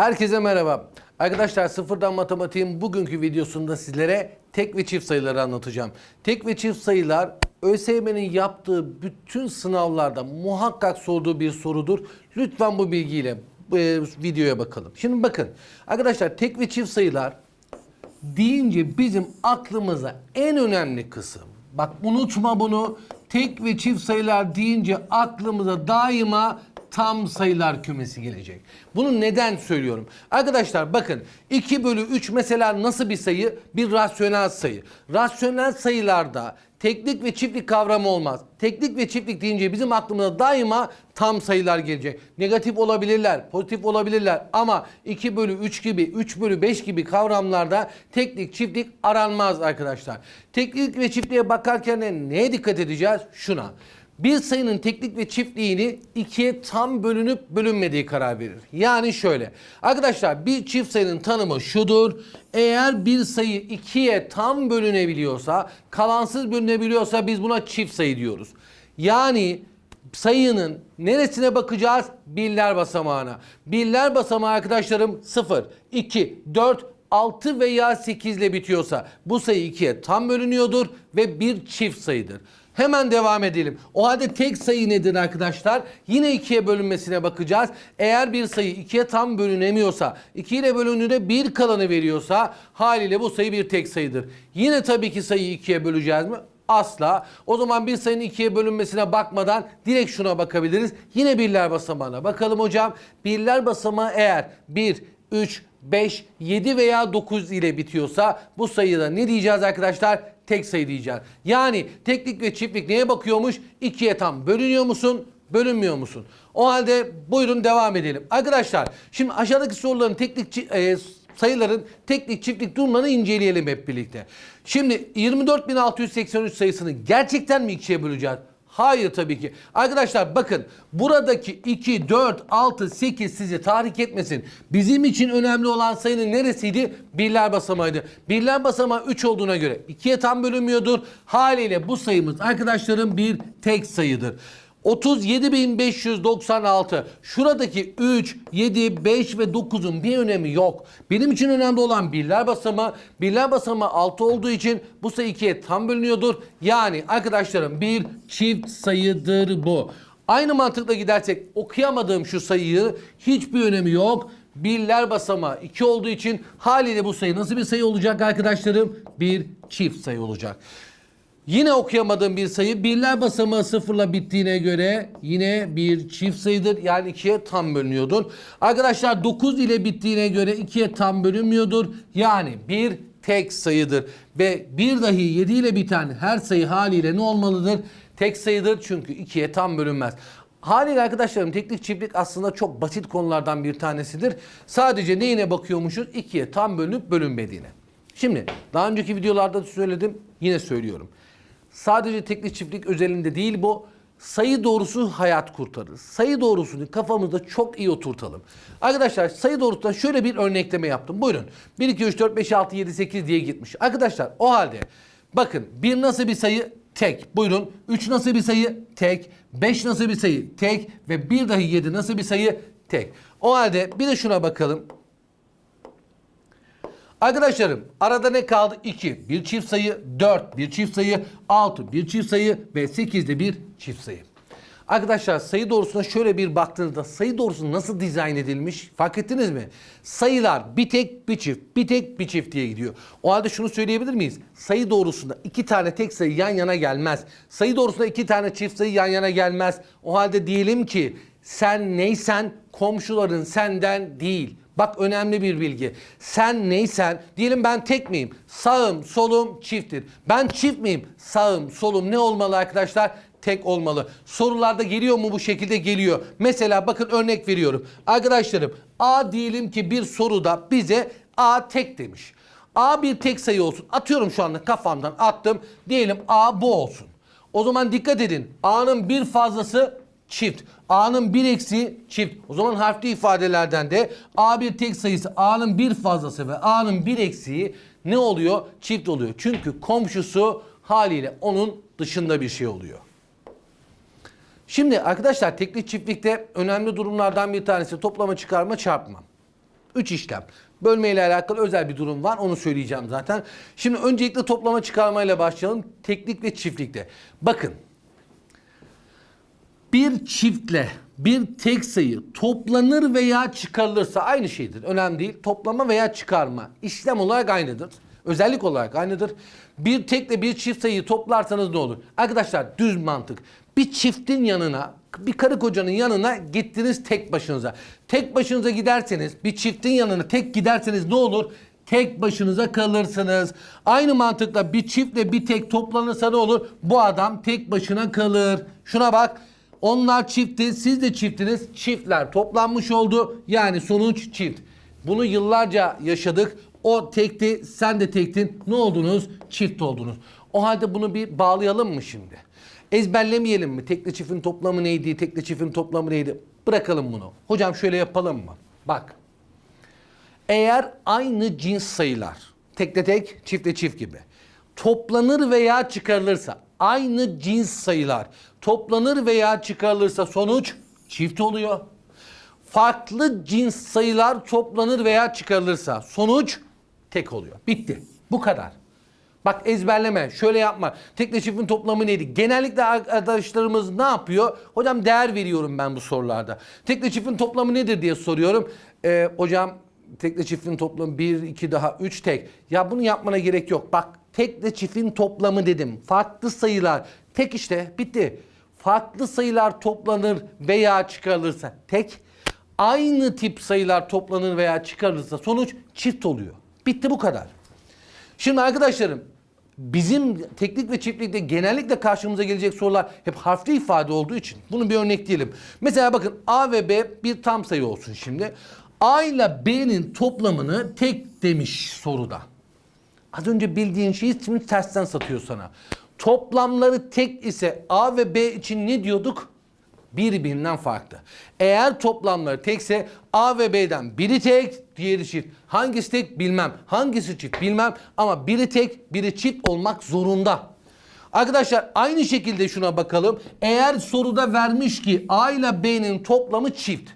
Herkese merhaba. Arkadaşlar sıfırdan matematiğin bugünkü videosunda sizlere tek ve çift sayıları anlatacağım. Tek ve çift sayılar ÖSYM'nin yaptığı bütün sınavlarda muhakkak sorduğu bir sorudur. Lütfen bu bilgiyle e, videoya bakalım. Şimdi bakın arkadaşlar tek ve çift sayılar deyince bizim aklımıza en önemli kısım. Bak unutma bunu. Tek ve çift sayılar deyince aklımıza daima tam sayılar kümesi gelecek. Bunu neden söylüyorum? Arkadaşlar bakın 2 bölü 3 mesela nasıl bir sayı? Bir rasyonel sayı. Rasyonel sayılarda teklik ve çiftlik kavramı olmaz. Teklik ve çiftlik deyince bizim aklımıza daima tam sayılar gelecek. Negatif olabilirler, pozitif olabilirler ama 2 bölü 3 gibi, 3 bölü 5 gibi kavramlarda teklik, çiftlik aranmaz arkadaşlar. Teklik ve çiftliğe bakarken neye dikkat edeceğiz? Şuna. Bir sayının teklik ve çiftliğini ikiye tam bölünüp bölünmediği karar verir. Yani şöyle. Arkadaşlar bir çift sayının tanımı şudur. Eğer bir sayı ikiye tam bölünebiliyorsa, kalansız bölünebiliyorsa biz buna çift sayı diyoruz. Yani sayının neresine bakacağız? Birler basamağına. Birler basamağı arkadaşlarım 0, 2, 4, 6 veya 8 ile bitiyorsa bu sayı ikiye tam bölünüyordur ve bir çift sayıdır. Hemen devam edelim. O halde tek sayı nedir arkadaşlar? Yine ikiye bölünmesine bakacağız. Eğer bir sayı ikiye tam bölünemiyorsa, 2 ile bölündüğünde bir kalanı veriyorsa haliyle bu sayı bir tek sayıdır. Yine tabii ki sayıyı ikiye böleceğiz mi? Asla. O zaman bir sayının ikiye bölünmesine bakmadan direkt şuna bakabiliriz. Yine birler basamağına bakalım hocam. Birler basamağı eğer 1, 3, 5, 7 veya 9 ile bitiyorsa bu sayıda ne diyeceğiz arkadaşlar? Tek sayı diyeceğiz. Yani teklik ve çiftlik neye bakıyormuş? İkiye tam bölünüyor musun? Bölünmüyor musun? O halde buyurun devam edelim. Arkadaşlar şimdi aşağıdaki soruların teklik e, sayıların teklik çiftlik durumlarını inceleyelim hep birlikte. Şimdi 24.683 sayısını gerçekten mi ikiye böleceğiz? Hayır tabii ki. Arkadaşlar bakın buradaki 2, 4, 6, 8 sizi tahrik etmesin. Bizim için önemli olan sayının neresiydi? Birler basamağıydı. Birler basamağı 3 olduğuna göre 2'ye tam bölünmüyordur. Haliyle bu sayımız arkadaşlarım bir tek sayıdır. 37.596. Şuradaki 3, 7, 5 ve 9'un bir önemi yok. Benim için önemli olan birler basamağı. Birler basamağı 6 olduğu için bu sayı 2'ye tam bölünüyordur. Yani arkadaşlarım bir çift sayıdır bu. Aynı mantıkla gidersek okuyamadığım şu sayıyı hiçbir önemi yok. Birler basamağı 2 olduğu için haliyle bu sayı nasıl bir sayı olacak arkadaşlarım? Bir çift sayı olacak. Yine okuyamadığım bir sayı birler basamağı sıfırla bittiğine göre yine bir çift sayıdır. Yani ikiye tam bölünüyordur. Arkadaşlar 9 ile bittiğine göre ikiye tam bölünmüyordur. Yani bir tek sayıdır. Ve bir dahi 7 ile biten her sayı haliyle ne olmalıdır? Tek sayıdır çünkü ikiye tam bölünmez. Haliyle arkadaşlarım teklik çiftlik aslında çok basit konulardan bir tanesidir. Sadece neyine bakıyormuşuz? İkiye tam bölünüp bölünmediğine. Şimdi daha önceki videolarda da söyledim yine söylüyorum. Sadece teknik çiftlik özelinde değil bu. Sayı doğrusu hayat kurtarır. Sayı doğrusunu kafamızda çok iyi oturtalım. Arkadaşlar sayı doğrusundan şöyle bir örnekleme yaptım. Buyurun. 1, 2, 3, 4, 5, 6, 7, 8 diye gitmiş. Arkadaşlar o halde bakın 1 nasıl bir sayı? Tek. Buyurun. 3 nasıl bir sayı? Tek. 5 nasıl bir sayı? Tek. Ve bir dahi 7 nasıl bir sayı? Tek. O halde bir de şuna bakalım. Arkadaşlarım arada ne kaldı? 2. Bir çift sayı, 4. Bir çift sayı, 6. Bir çift sayı ve 8 de bir çift sayı. Arkadaşlar sayı doğrusuna şöyle bir baktığınızda sayı doğrusu nasıl dizayn edilmiş fark ettiniz mi? Sayılar bir tek bir çift, bir tek bir çift diye gidiyor. O halde şunu söyleyebilir miyiz? Sayı doğrusunda iki tane tek sayı yan yana gelmez. Sayı doğrusunda iki tane çift sayı yan yana gelmez. O halde diyelim ki sen neysen komşuların senden değil. Bak önemli bir bilgi. Sen neysen, diyelim ben tek miyim? Sağım, solum çifttir. Ben çift miyim? Sağım, solum ne olmalı arkadaşlar? Tek olmalı. Sorularda geliyor mu bu şekilde? Geliyor. Mesela bakın örnek veriyorum. Arkadaşlarım A diyelim ki bir soruda bize A tek demiş. A bir tek sayı olsun. Atıyorum şu anda kafamdan attım. Diyelim A bu olsun. O zaman dikkat edin. A'nın bir fazlası çift. A'nın bir eksiği çift. O zaman harfli ifadelerden de A bir tek sayısı A'nın bir fazlası ve A'nın bir eksiği ne oluyor? Çift oluyor. Çünkü komşusu haliyle onun dışında bir şey oluyor. Şimdi arkadaşlar tekli çiftlikte önemli durumlardan bir tanesi toplama çıkarma çarpma. 3 işlem. Bölme ile alakalı özel bir durum var. Onu söyleyeceğim zaten. Şimdi öncelikle toplama çıkarmayla başlayalım. Teknik ve çiftlikte. Bakın. Bir çiftle bir tek sayı toplanır veya çıkarılırsa aynı şeydir. Önemli değil. Toplama veya çıkarma işlem olarak aynıdır. Özellik olarak aynıdır. Bir tekle bir çift sayıyı toplarsanız ne olur? Arkadaşlar düz mantık. Bir çiftin yanına, bir karı kocanın yanına gittiniz tek başınıza. Tek başınıza giderseniz, bir çiftin yanına tek giderseniz ne olur? Tek başınıza kalırsınız. Aynı mantıkla bir çiftle bir tek toplanırsa ne olur? Bu adam tek başına kalır. Şuna bak. Onlar çifti, siz de çiftiniz. Çiftler toplanmış oldu. Yani sonuç çift. Bunu yıllarca yaşadık. O tekti, sen de tektin. Ne oldunuz? Çift oldunuz. O halde bunu bir bağlayalım mı şimdi? Ezberlemeyelim mi? Tekli çiftin toplamı neydi? Tekli çiftin toplamı neydi? Bırakalım bunu. Hocam şöyle yapalım mı? Bak. Eğer aynı cins sayılar, tekle tek, çiftle çift gibi toplanır veya çıkarılırsa, aynı cins sayılar toplanır veya çıkarılırsa sonuç çift oluyor. Farklı cins sayılar toplanır veya çıkarılırsa sonuç tek oluyor. Bitti. Bu kadar. Bak ezberleme, şöyle yapma. Tekle çiftin toplamı neydi? Genellikle arkadaşlarımız ne yapıyor? Hocam değer veriyorum ben bu sorularda. Tekle çiftin toplamı nedir diye soruyorum. Ee, hocam tekle çiftin toplamı 1, 2 daha 3 tek. Ya bunu yapmana gerek yok. Bak tekle çiftin toplamı dedim. Farklı sayılar. Tek işte bitti. Farklı sayılar toplanır veya çıkarılırsa tek. Aynı tip sayılar toplanır veya çıkarılırsa sonuç çift oluyor. Bitti bu kadar. Şimdi arkadaşlarım bizim teknik ve çiftlikte genellikle karşımıza gelecek sorular hep harfli ifade olduğu için bunu bir örnekleyelim. Mesela bakın A ve B bir tam sayı olsun şimdi. A ile B'nin toplamını tek demiş soruda. Az önce bildiğin şeyi şimdi tersten satıyor sana. Toplamları tek ise A ve B için ne diyorduk? Birbirinden farklı. Eğer toplamları tekse A ve B'den biri tek, diğeri çift. Hangisi tek bilmem. Hangisi çift bilmem ama biri tek, biri çift olmak zorunda. Arkadaşlar aynı şekilde şuna bakalım. Eğer soruda vermiş ki A ile B'nin toplamı çift.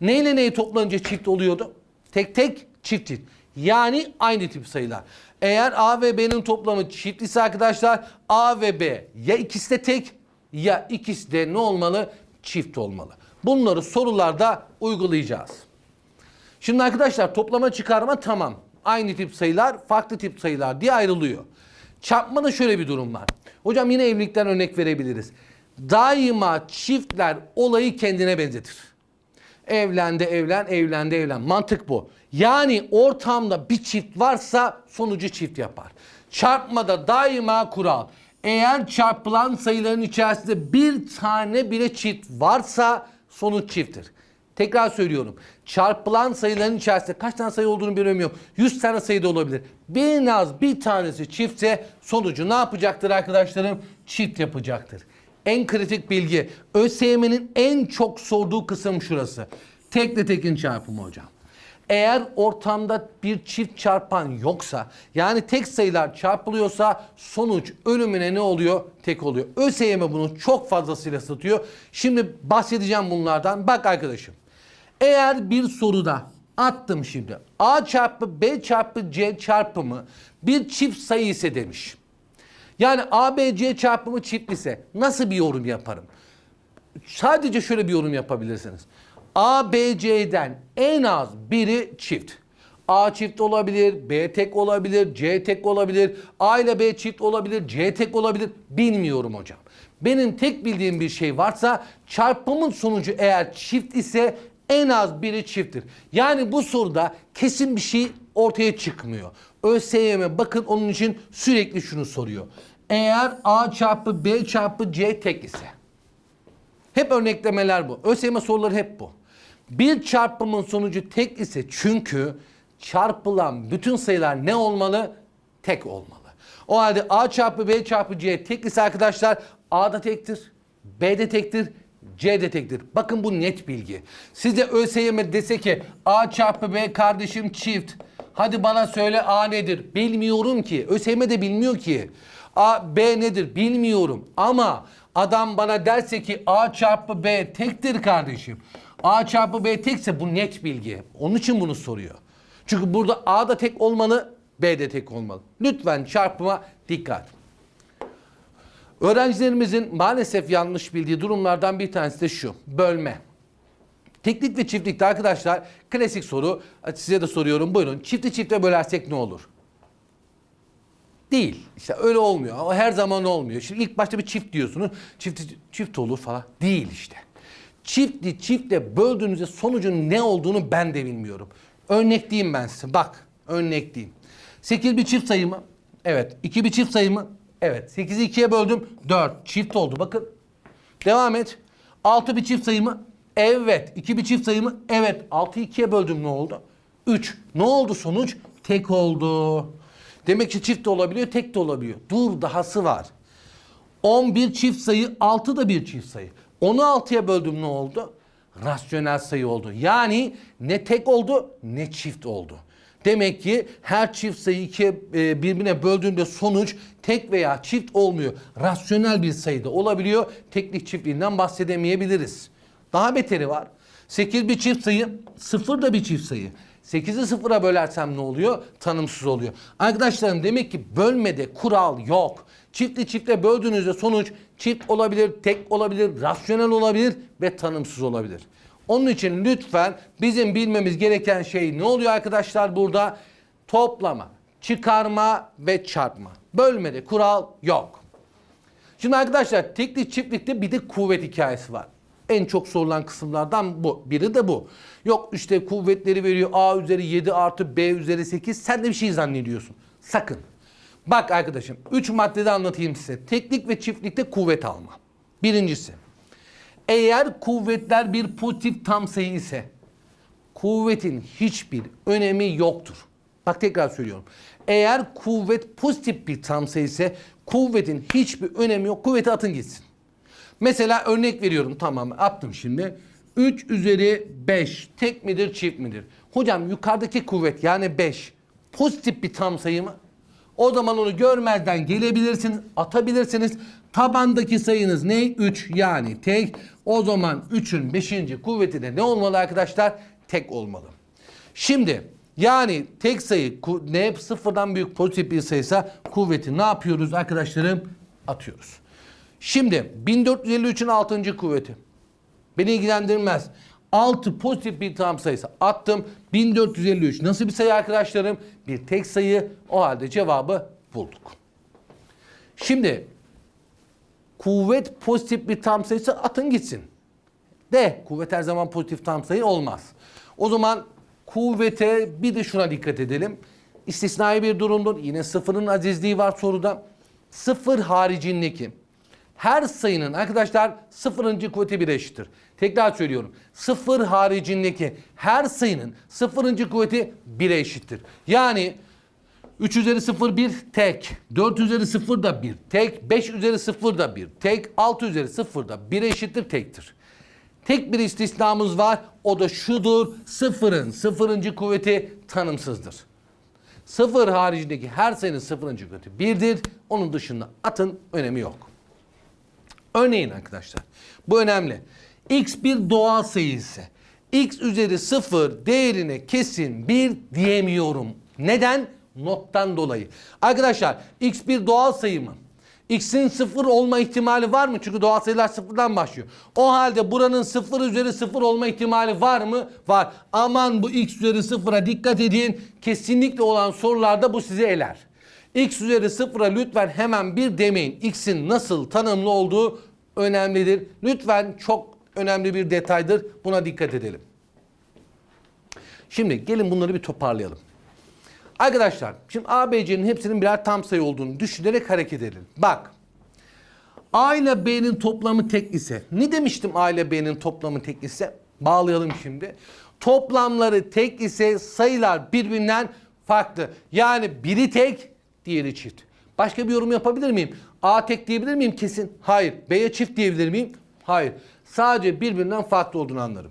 Neyle neyi toplanınca çift oluyordu? Tek tek çift çift. Yani aynı tip sayılar. Eğer A ve B'nin toplamı çift ise arkadaşlar A ve B ya ikisi de tek ya ikisi de ne olmalı? Çift olmalı. Bunları sorularda uygulayacağız. Şimdi arkadaşlar toplama çıkarma tamam. Aynı tip sayılar, farklı tip sayılar diye ayrılıyor. Çarpmada şöyle bir durum var. Hocam yine evlilikten örnek verebiliriz. Daima çiftler olayı kendine benzetir. Evlendi evlen, evlendi evlen. Mantık bu. Yani ortamda bir çift varsa sonucu çift yapar. Çarpmada daima kural. Eğer çarpılan sayıların içerisinde bir tane bile çift varsa sonuç çifttir. Tekrar söylüyorum. Çarpılan sayıların içerisinde kaç tane sayı olduğunu bilmiyorum. 100 tane sayıda olabilir. En az bir tanesi çiftse sonucu ne yapacaktır arkadaşlarım? Çift yapacaktır. En kritik bilgi. ÖSYM'nin en çok sorduğu kısım şurası. Tekle tekin çarpımı hocam. Eğer ortamda bir çift çarpan yoksa yani tek sayılar çarpılıyorsa sonuç ölümüne ne oluyor? Tek oluyor. ÖSYM bunu çok fazlasıyla satıyor. Şimdi bahsedeceğim bunlardan. Bak arkadaşım. Eğer bir soruda attım şimdi A çarpı B çarpı C çarpımı bir çift sayı ise demiş. Yani A, B, C çarpımı çift ise nasıl bir yorum yaparım? Sadece şöyle bir yorum yapabilirsiniz. A, B, C'den en az biri çift. A çift olabilir, B tek olabilir, C tek olabilir, A ile B çift olabilir, C tek olabilir. Bilmiyorum hocam. Benim tek bildiğim bir şey varsa çarpımın sonucu eğer çift ise en az biri çifttir. Yani bu soruda kesin bir şey ortaya çıkmıyor. ÖSYM bakın onun için sürekli şunu soruyor. Eğer A çarpı B çarpı C tek ise. Hep örneklemeler bu. ÖSYM soruları hep bu. Bir çarpımın sonucu tek ise çünkü çarpılan bütün sayılar ne olmalı? Tek olmalı. O halde A çarpı B çarpı C tek ise arkadaşlar A da tektir, B de tektir, C de tektir. Bakın bu net bilgi. Size ÖSYM dese ki A çarpı B kardeşim çift. Hadi bana söyle A nedir? Bilmiyorum ki. ÖSYM de bilmiyor ki. A, B nedir? Bilmiyorum. Ama adam bana derse ki A çarpı B tektir kardeşim. A çarpı B tekse bu net bilgi. Onun için bunu soruyor. Çünkü burada A da tek olmalı, B de tek olmalı. Lütfen çarpıma dikkat. Öğrencilerimizin maalesef yanlış bildiği durumlardan bir tanesi de şu. Bölme. Teknik ve çiftlikte arkadaşlar klasik soru. Size de soruyorum buyurun. Çifti çifte bölersek ne olur? Değil. İşte öyle olmuyor. Ama her zaman olmuyor. Şimdi ilk başta bir çift diyorsunuz. Çift, çift olur falan. Değil işte. Çifti çifte böldüğünüzde sonucun ne olduğunu ben de bilmiyorum. Örnek diyeyim ben size. Bak örnek diyeyim. 8 bir çift sayı mı? Evet. 2 bir çift sayı mı? Evet. 8'i 2'ye böldüm. 4. Çift oldu. Bakın. Devam et. 6 bir çift sayı mı? Evet. 2 bir çift sayı mı? Evet. 6'yı 2'ye böldüm ne oldu? 3. Ne oldu sonuç? Tek oldu. Demek ki çift de olabiliyor, tek de olabiliyor. Dur dahası var. 11 çift sayı, 6 da bir çift sayı. Onu 6'ya böldüm ne oldu? Rasyonel sayı oldu. Yani ne tek oldu ne çift oldu. Demek ki her çift sayı ikiye e, birbirine böldüğünde sonuç tek veya çift olmuyor. Rasyonel bir sayıda olabiliyor. Teklik çiftliğinden bahsedemeyebiliriz. Daha beteri var. 8 bir çift sayı, 0 da bir çift sayı. 8'i sıfıra bölersem ne oluyor? Tanımsız oluyor. Arkadaşlarım demek ki bölmede kural yok. Çiftli çiftle böldüğünüzde sonuç çift olabilir, tek olabilir, rasyonel olabilir ve tanımsız olabilir. Onun için lütfen bizim bilmemiz gereken şey ne oluyor arkadaşlar burada? Toplama, çıkarma ve çarpma. Bölmede kural yok. Şimdi arkadaşlar tekli çiftlikte bir de kuvvet hikayesi var. En çok sorulan kısımlardan bu. Biri de bu. Yok işte kuvvetleri veriyor A üzeri 7 artı B üzeri 8. Sen de bir şey zannediyorsun. Sakın. Bak arkadaşım 3 maddede anlatayım size. Teklik ve çiftlikte kuvvet alma. Birincisi. Eğer kuvvetler bir pozitif tam sayı ise kuvvetin hiçbir önemi yoktur. Bak tekrar söylüyorum. Eğer kuvvet pozitif bir tam sayı ise kuvvetin hiçbir önemi yok. Kuvveti atın gitsin. Mesela örnek veriyorum tamam attım şimdi. 3 üzeri 5 tek midir çift midir? Hocam yukarıdaki kuvvet yani 5 pozitif bir tam sayı mı? O zaman onu görmezden gelebilirsiniz, atabilirsiniz. Tabandaki sayınız ne? 3 yani tek. O zaman 3'ün 5. kuvveti de ne olmalı arkadaşlar? Tek olmalı. Şimdi yani tek sayı ne sıfırdan büyük pozitif bir sayıysa kuvveti ne yapıyoruz arkadaşlarım? Atıyoruz. Şimdi 1453'ün 6. kuvveti. Beni ilgilendirmez. 6 pozitif bir tam sayısı attım. 1453 nasıl bir sayı arkadaşlarım? Bir tek sayı. O halde cevabı bulduk. Şimdi kuvvet pozitif bir tam sayısı atın gitsin. De kuvvet her zaman pozitif tam sayı olmaz. O zaman kuvvete bir de şuna dikkat edelim. İstisnai bir durumdur. Yine sıfırın azizliği var soruda. Sıfır haricindeki her sayının arkadaşlar sıfırıncı kuvveti bir eşittir. Tekrar söylüyorum. Sıfır haricindeki her sayının sıfırıncı kuvveti 1'e eşittir. Yani 3 üzeri 0 1 tek. 4 üzeri 0 da 1 tek. 5 üzeri 0 da 1 tek. 6 üzeri 0 da 1'e eşittir tektir. Tek bir istisnamız var. O da şudur. Sıfırın sıfırıncı kuvveti tanımsızdır. Sıfır haricindeki her sayının sıfırıncı kuvveti birdir. Onun dışında atın önemi yok. Örneğin arkadaşlar bu önemli. X bir doğal sayı ise x üzeri 0 değerine kesin 1 diyemiyorum. Neden? Nottan dolayı. Arkadaşlar x bir doğal sayı mı? X'in sıfır olma ihtimali var mı? Çünkü doğal sayılar sıfırdan başlıyor. O halde buranın sıfır üzeri sıfır olma ihtimali var mı? Var. Aman bu x üzeri sıfıra dikkat edin. Kesinlikle olan sorularda bu sizi eler. X üzeri sıfıra lütfen hemen bir demeyin. X'in nasıl tanımlı olduğu önemlidir. Lütfen çok önemli bir detaydır. Buna dikkat edelim. Şimdi gelin bunları bir toparlayalım. Arkadaşlar şimdi A, B, C'nin hepsinin birer tam sayı olduğunu düşünerek hareket edelim. Bak A ile B'nin toplamı tek ise ne demiştim A ile B'nin toplamı tek ise? Bağlayalım şimdi. Toplamları tek ise sayılar birbirinden farklı. Yani biri tek, diğeri çift. Başka bir yorum yapabilir miyim? A tek diyebilir miyim kesin? Hayır. B'ye çift diyebilir miyim? Hayır. Sadece birbirinden farklı olduğunu anlarım.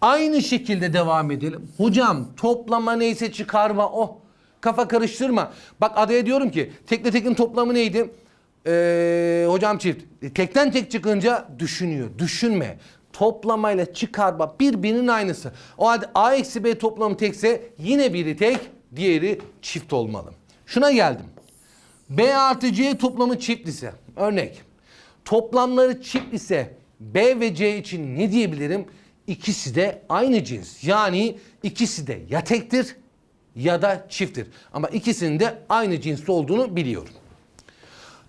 Aynı şekilde devam edelim. Hocam toplama neyse çıkarma o. Kafa karıştırma. Bak adaya diyorum ki tekle tekin toplamı neydi? Ee, hocam çift. E, Tekten tek çıkınca düşünüyor. Düşünme. toplamayla çıkarma birbirinin aynısı. O halde A eksi B toplamı tekse yine biri tek, diğeri çift olmalı. Şuna geldim. B artı C toplamı çift ise, örnek. Toplamları çift ise B ve C için ne diyebilirim? İkisi de aynı cins. Yani ikisi de ya tektir ya da çifttir. Ama ikisinin de aynı cinste olduğunu biliyorum.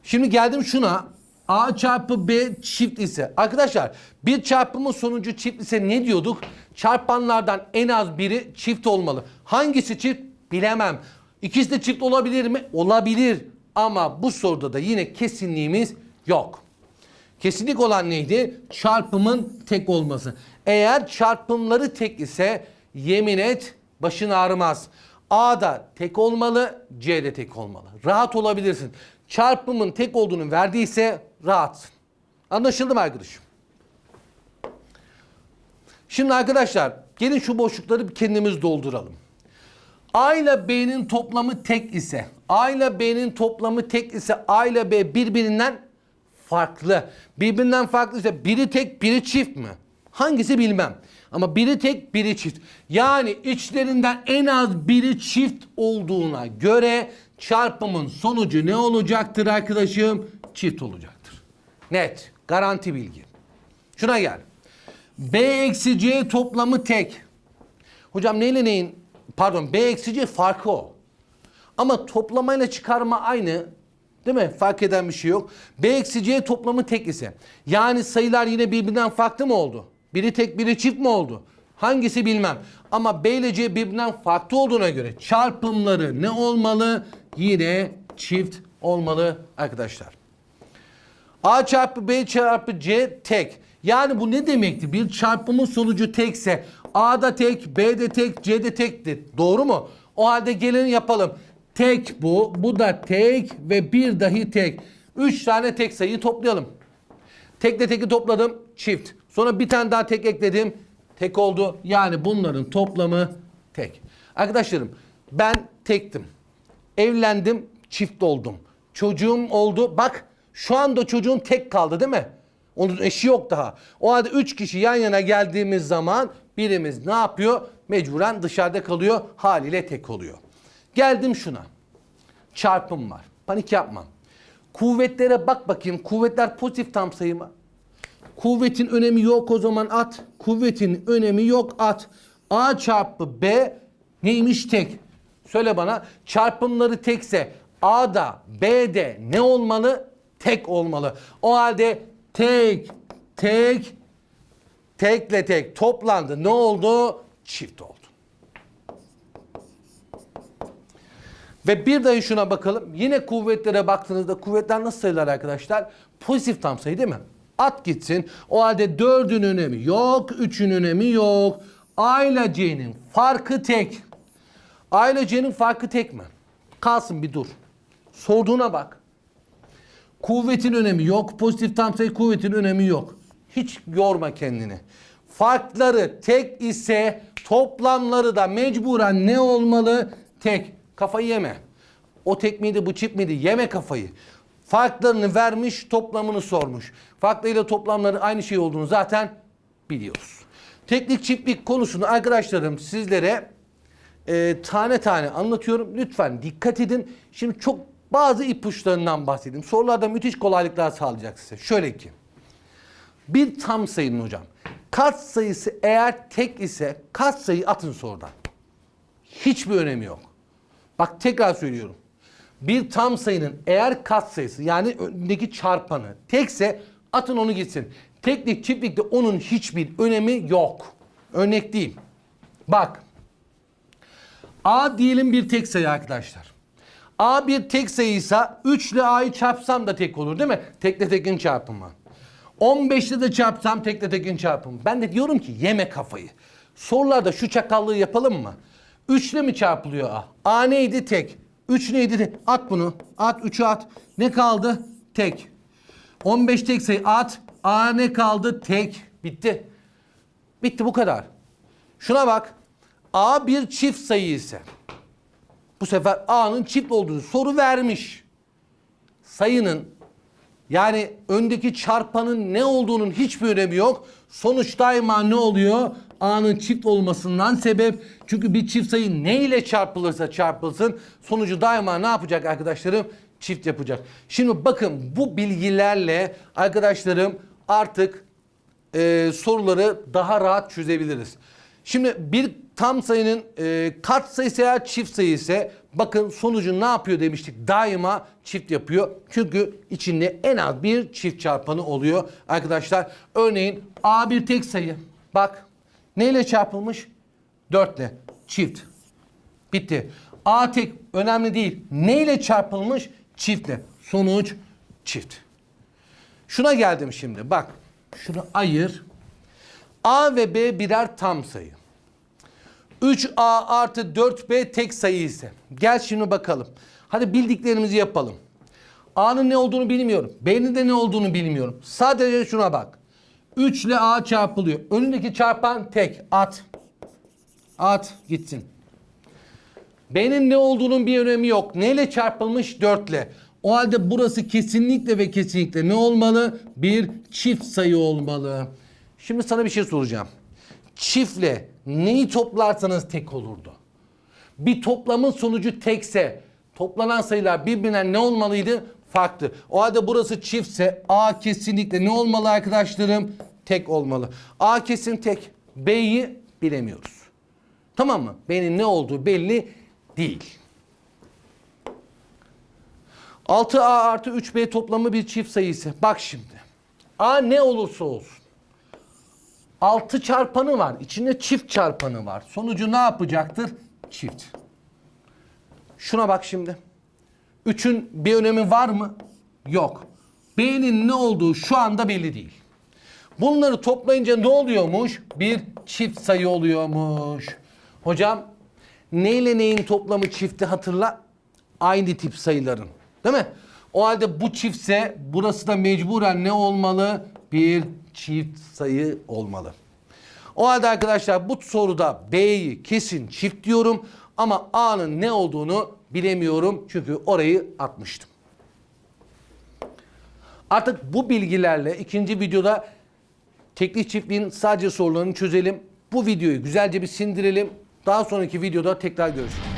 Şimdi geldim şuna. A çarpı B çift ise. Arkadaşlar bir çarpımın sonucu çift ise ne diyorduk? Çarpanlardan en az biri çift olmalı. Hangisi çift? Bilemem. İkisi de çift olabilir mi? Olabilir. Ama bu soruda da yine kesinliğimiz yok. Kesinlik olan neydi? Çarpımın tek olması. Eğer çarpımları tek ise yemin et başın ağrımaz. A da tek olmalı, C de tek olmalı. Rahat olabilirsin. Çarpımın tek olduğunu verdiyse rahatsın. Anlaşıldı mı arkadaşım? Şimdi arkadaşlar gelin şu boşlukları kendimiz dolduralım. A ile B'nin toplamı tek ise, A ile B'nin toplamı tek ise A ile B birbirinden farklı. Birbirinden farklı ise biri tek, biri çift mi? Hangisi bilmem. Ama biri tek, biri çift. Yani içlerinden en az biri çift olduğuna göre çarpımın sonucu ne olacaktır arkadaşım? Çift olacaktır. Net, garanti bilgi. Şuna gel. B eksi C toplamı tek. Hocam neyle neyin? Pardon B eksi C farkı o. Ama toplamayla çıkarma aynı. Değil mi? Fark eden bir şey yok. B eksi C toplamı tek ise. Yani sayılar yine birbirinden farklı mı oldu? Biri tek biri çift mi oldu? Hangisi bilmem. Ama B ile C birbirinden farklı olduğuna göre çarpımları ne olmalı? Yine çift olmalı arkadaşlar. A çarpı B çarpı C tek. Yani bu ne demekti? Bir çarpımın sonucu tekse A da tek, B de tek, C de tekti. Doğru mu? O halde gelin yapalım. Tek bu, bu da tek ve bir dahi tek. Üç tane tek sayıyı toplayalım. Tekle teki topladım, çift. Sonra bir tane daha tek ekledim, tek oldu. Yani bunların toplamı tek. Arkadaşlarım ben tektim. Evlendim, çift oldum. Çocuğum oldu. Bak şu anda çocuğum tek kaldı değil mi? Onun eşi yok daha. O halde üç kişi yan yana geldiğimiz zaman birimiz ne yapıyor? Mecburen dışarıda kalıyor. Haliyle tek oluyor. Geldim şuna. Çarpım var. Panik yapma. Kuvvetlere bak bakayım. Kuvvetler pozitif tam sayı mı? Kuvvetin önemi yok o zaman at. Kuvvetin önemi yok at. A çarpı B neymiş tek? Söyle bana çarpımları tekse A'da B'de ne olmalı? Tek olmalı. O halde tek tek tekle tek toplandı. Ne oldu? Çift oldu. Ve bir dahi şuna bakalım. Yine kuvvetlere baktığınızda kuvvetler nasıl sayılar arkadaşlar? Pozitif tam sayı değil mi? At gitsin. O halde 4'ün önemi yok. 3'ün önemi yok. A ile C'nin farkı tek. A ile C'nin farkı tek mi? Kalsın bir dur. Sorduğuna bak. Kuvvetin önemi yok. Pozitif tam sayı kuvvetin önemi yok. Hiç yorma kendini. Farkları tek ise toplamları da mecburen ne olmalı? Tek. Kafayı yeme. O tek miydi bu çift miydi? Yeme kafayı. Farklarını vermiş toplamını sormuş. Farklarıyla toplamları aynı şey olduğunu zaten biliyoruz. Teknik çiftlik konusunu arkadaşlarım sizlere e, tane tane anlatıyorum. Lütfen dikkat edin. Şimdi çok bazı ipuçlarından bahsedeyim. Sorularda müthiş kolaylıklar sağlayacak size. Şöyle ki. Bir tam sayının hocam. Kat sayısı eğer tek ise kat sayı atın sorudan. Hiçbir önemi yok. Bak tekrar söylüyorum. Bir tam sayının eğer kat sayısı yani önündeki çarpanı tekse atın onu gitsin. Teklik çiftlikte onun hiçbir önemi yok. Örnek değil. Bak. A diyelim bir tek sayı arkadaşlar. A bir tek sayıysa 3 ile A'yı çarpsam da tek olur değil mi? Tekle tekin çarpımı. 15 ile de çarpsam tekle tekin çarpımı. Ben de diyorum ki yeme kafayı. Sorularda şu çakallığı yapalım mı? 3 ile mi çarpılıyor A? A neydi? Tek. 3 neydi? At bunu. At 3'ü at. Ne kaldı? Tek. 15 tek sayı at. A ne kaldı? Tek. Bitti. Bitti bu kadar. Şuna bak. A bir çift sayı ise bu sefer A'nın çift olduğunu soru vermiş. Sayının Yani öndeki çarpanın ne olduğunun hiçbir önemi yok. Sonuç daima ne oluyor? A'nın çift olmasından sebep. Çünkü bir çift sayı ne ile çarpılırsa çarpılsın sonucu daima ne yapacak arkadaşlarım? Çift yapacak. Şimdi bakın bu bilgilerle arkadaşlarım artık e, soruları daha rahat çözebiliriz. Şimdi bir tam sayının e, kat sayısı eğer çift sayı ise bakın sonucu ne yapıyor demiştik. Daima çift yapıyor. Çünkü içinde en az bir çift çarpanı oluyor arkadaşlar. Örneğin A bir tek sayı. Bak neyle çarpılmış? 4 ile. Çift. Bitti. A tek önemli değil. Neyle çarpılmış? Çiftle. Sonuç çift. Şuna geldim şimdi. Bak. Şunu ayır. A ve B birer tam sayı. 3A artı 4B tek sayı ise. Gel şimdi bakalım. Hadi bildiklerimizi yapalım. A'nın ne olduğunu bilmiyorum. B'nin de ne olduğunu bilmiyorum. Sadece şuna bak. 3 ile A çarpılıyor. Önündeki çarpan tek. At. At gitsin. B'nin ne olduğunun bir önemi yok. Neyle çarpılmış? 4 ile. O halde burası kesinlikle ve kesinlikle ne olmalı? Bir çift sayı olmalı. Şimdi sana bir şey soracağım. Çiftle neyi toplarsanız tek olurdu. Bir toplamın sonucu tekse toplanan sayılar birbirinden ne olmalıydı? Farklı. O halde burası çiftse A kesinlikle ne olmalı arkadaşlarım? Tek olmalı. A kesin tek. B'yi bilemiyoruz. Tamam mı? B'nin ne olduğu belli değil. 6A artı 3B toplamı bir çift sayısı. Bak şimdi. A ne olursa olsun. 6 çarpanı var. İçinde çift çarpanı var. Sonucu ne yapacaktır? Çift. Şuna bak şimdi. 3'ün bir önemi var mı? Yok. B'nin ne olduğu şu anda belli değil. Bunları toplayınca ne oluyormuş? Bir çift sayı oluyormuş. Hocam neyle neyin toplamı çifti hatırla? Aynı tip sayıların. Değil mi? O halde bu çiftse burası da mecburen ne olmalı? Bir çift sayı olmalı. O halde arkadaşlar bu soruda B'yi kesin çift diyorum ama A'nın ne olduğunu bilemiyorum çünkü orayı atmıştım. Artık bu bilgilerle ikinci videoda teklik çiftliğin sadece sorularını çözelim. Bu videoyu güzelce bir sindirelim. Daha sonraki videoda tekrar görüşürüz.